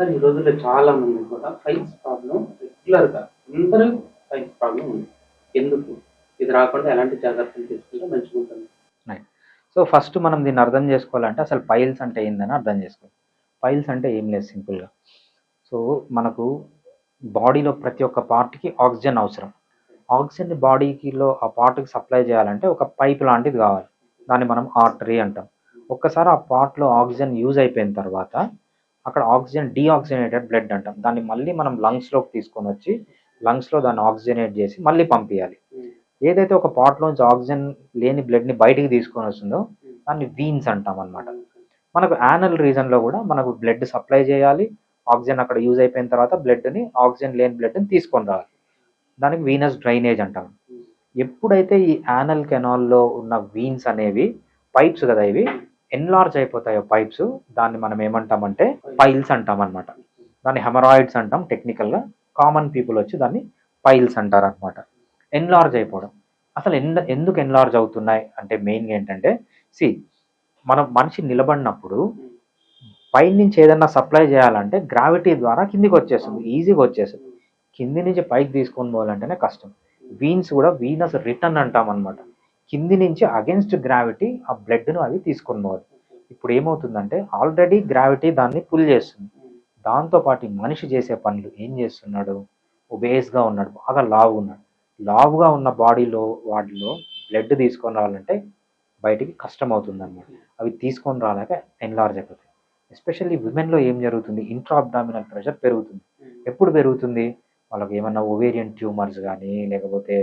Sir ఈ రోజుల్లో చాలా మంది కూడా ఫైల్స్ ప్రాబ్లం రెగ్యులర్గా అందరూ ఫైల్స్ ప్రాబ్లం ఉంది. ఎందుకు? ఇది రాకుండా ఎలాంటి జాగ్రత్తలు తీసుకుంటే మంచిగా ఉంటుంది సో ఫస్ట్ మనం దీన్ని అర్థం చేసుకోవాలంటే అసలు పైల్స్ అంటే ఏందని అర్థం చేసుకోవాలి. పైల్స్ అంటే ఏం లేదు సింపుల్గా సో మనకు బాడీలో ప్రతి ఒక్క పార్ట్కి ఆక్సిజన్ అవసరం. ఆక్సిజన్ బాడీకిలో ఆ పార్ట్కి సప్లై చేయాలంటే ఒక పైప్ లాంటిది కావాలి. దాన్ని మనం ఆర్టరీ అంటాం. ఒక్కసారి ఆ పార్ట్లో ఆక్సిజన్ యూజ్ అయిపోయిన తర్వాత అక్కడ ఆక్సిజన్ డీఆక్సిజనేటెడ్ బ్లడ్ అంటాం. దాన్ని మళ్ళీ మనం లంగ్స్లోకి తీసుకొని వచ్చి లంగ్స్లో దాన్ని ఆక్సిజనేట్ చేసి మళ్ళీ పంపించాలి ఏదైతే ఒక పార్ట్లోంచి ఆక్సిజన్ లేని బ్లడ్ని బయటికి తీసుకొని వస్తుందో దాన్ని వీన్స్ అంటాం అనమాట మనకు యానల్ రీజన్లో కూడా మనకు బ్లడ్ సప్లై చేయాలి. ఆక్సిజన్ అక్కడ యూజ్ అయిపోయిన తర్వాత బ్లడ్ని ఆక్సిజన్ లేని బ్లడ్ని తీసుకొని రావాలి. దానికి వీనస్ డ్రైనేజ్ అంటాం. ఎప్పుడైతే ఈ యానల్ కెనాల్లో ఉన్న వీన్స్ అనేవి పైప్స్ కదా ఇవి ఎన్లార్జ్ అయిపోతాయో పైప్స్ దాన్ని మనం ఏమంటామంటే పైల్స్ అంటాం అనమాట దాన్ని హెమరాయిడ్స్ అంటాం టెక్నికల్గా కామన్ పీపుల్ వచ్చి దాన్ని పైల్స్ అంటారు అనమాట ఎన్లార్జ్ అయిపోవడం. అసలు ఎంద ఎందుకు ఎన్లార్జ్ అవుతున్నాయి? అంటే మెయిన్గా ఏంటంటే సి మనం మనిషి నిలబడినప్పుడు పైనుంచి ఏదన్నా సప్లై చేయాలంటే గ్రావిటీ ద్వారా కిందికి వచ్చేస్తుంది. ఈజీగా వచ్చేస్తుంది. కింది నుంచి పైకి తీసుకొని పోవాలంటేనే కష్టం. వీన్స్ కూడా వీనస్ రిటర్న్ అంటాం అనమాట కింది నుంచి అగెన్స్ట్ గ్రావిటీ ఆ బ్లడ్ను అవి తీసుకొని ఇప్పుడు ఏమవుతుందంటే ఆల్రెడీ గ్రావిటీ దాన్ని పుల్ చేస్తుంది. దాంతోపాటు మనిషి చేసే పనులు ఏం చేస్తున్నాడు? ఒబేస్గా ఉన్నాడు బాగా లావు ఉన్నాడు. లావుగా ఉన్న బాడీలో వాటిలో బ్లడ్ తీసుకొని రావాలంటే బయటికి కష్టం అవుతుంది అనమాట అవి తీసుకొని రాలేక ఎన్లార్జ్ అయిపోతాయి. ఎస్పెషల్లీ విమెన్లో ఏం జరుగుతుంది? ఇంట్రా అబ్డామినల్ ప్రెషర్ పెరుగుతుంది. ఎప్పుడు పెరుగుతుంది? వాళ్ళకి ఏమన్నా ఓవేరియన్ ట్యూమర్స్ కానీ లేకపోతే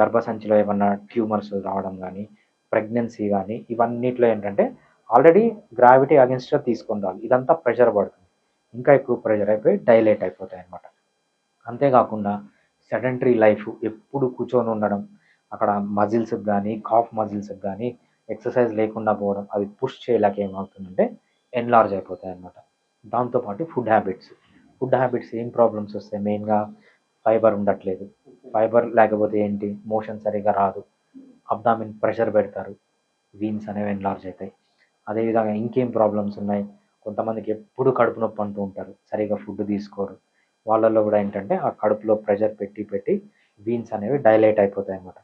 గర్భసంచిలో ఏమన్నా ట్యూమర్స్ రావడం కానీ ప్రెగ్నెన్సీ కానీ ఇవన్నిట్లో ఏంటంటే ఆల్రెడీ గ్రావిటీ అగెన్స్ట్గా తీసుకొని రావాలి. ఇదంతా ప్రెషర్ పడుతుంది. ఇంకా ఎక్కువ ప్రెషర్ అయిపోయి డైలేట్ అయిపోతాయి అన్నమాట అంతేకాకుండా సెడెంటరీ లైఫ్ ఎప్పుడు కూర్చొని ఉండడం అక్కడ మజిల్స్కి కానీ కాఫ్ మజిల్స్కి కానీ ఎక్సర్సైజ్ లేకుండా పోవడం అది పుష్ చేయలేక ఏమవుతుందంటే ఎన్లార్జ్ అయిపోతాయి అన్నమాట దాంతోపాటు ఫుడ్ హ్యాబిట్స్. ఫుడ్ హ్యాబిట్స్ ఏం ప్రాబ్లమ్స్ వస్తాయి? మెయిన్గా ఫైబర్ ఉండట్లేదు. ఫైబర్ లేకపోతే ఏంటి? మోషన్ సరిగా రాదు. అబ్డామిన్ ప్రెషర్ పెడతారు. వీన్స్ అనేవి ఎన్లార్జ్ అవుతాయి. అదేవిధంగా ఇంకేం ప్రాబ్లమ్స్ ఉన్నాయి? కొంతమందికి ఎప్పుడు కడుపు నొప్పి అంటూ ఉంటారు. సరిగా ఫుడ్ తీసుకోరు. వాళ్ళల్లో కూడా ఏంటంటే ఆ కడుపులో ప్రెషర్ పెట్టి పెట్టి వీన్స్ అనేవి డైలైట్ అయిపోతాయి అన్నమాట.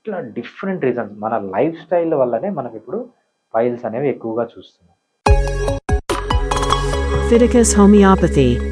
ఇట్లా డిఫరెంట్ రీజన్స్. మన లైఫ్ స్టైల్ వల్లనే మనకి ఇప్పుడు ఫైల్స్ అనేవి ఎక్కువగా చూస్తున్నాం. Fiticus homeopathy.